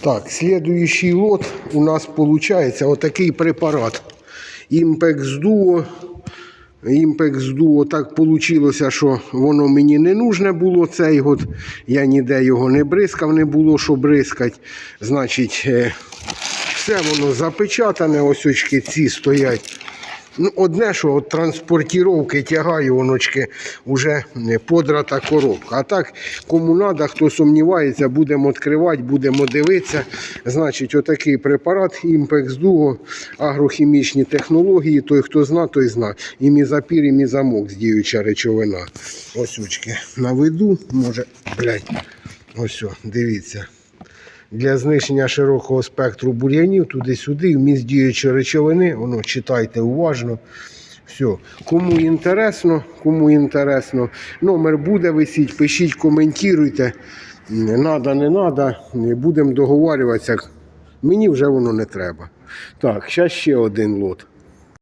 Так, слідуючий лот у нас виходить отакий препарат. Impex Duo. Impex Duo так вийшло, що воно мені не нужне було цей год. Я ніде його не бризкав, не було що бризкати. Значить, е, все воно запечатане, ось очки ці стоять. Ну, одне, що от транспортіровки тягаю, воночки, вже подрата коробка. А так, кому треба, хто сумнівається, будемо відкривати, будемо дивитися. Значить, отакий препарат Impex Duo, агрохімічні технології. Той, хто зна, той зна. І мізапір, і мізамок, діюча речовина. Ось очки наведу, може, блядь, ось, о, дивіться для знищення широкого спектру бур'янів туди-сюди, вміст діючої речовини, воно читайте уважно. Все. Кому інтересно, кому інтересно, номер буде висіть, пишіть, коментуйте. Надо, не надо, будемо договарюватися. Мені вже воно не треба. Так, зараз ще один лот.